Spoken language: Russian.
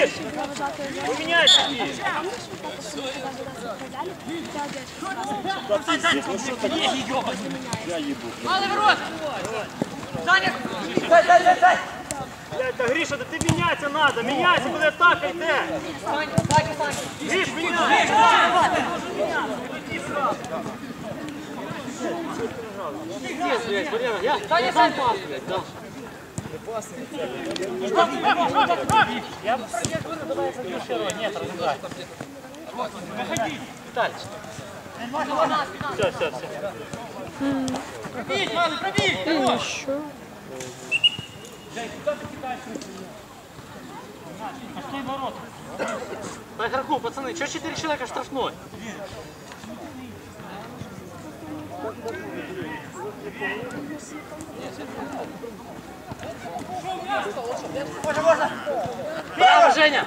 Сидишь! У меня сиди! Я ебу. Малый в рот! Саня! Дай, дай, дай! Блядь, да Гриша, да ты меняться надо, меняйся, куда так, иди! Саня, Гриш, меняйся! Гриш, меняйся! Ты где, блядь, Марьяна? Я сам пас, блядь, да. Я бы давай первый, нет, разыграй. Выходи, Виталий. Все, все, все. Пробить, малый, пробить! Еще. Пошли ворот. По игроку, пацаны, что 4 человека штрафной? Браво, Женя!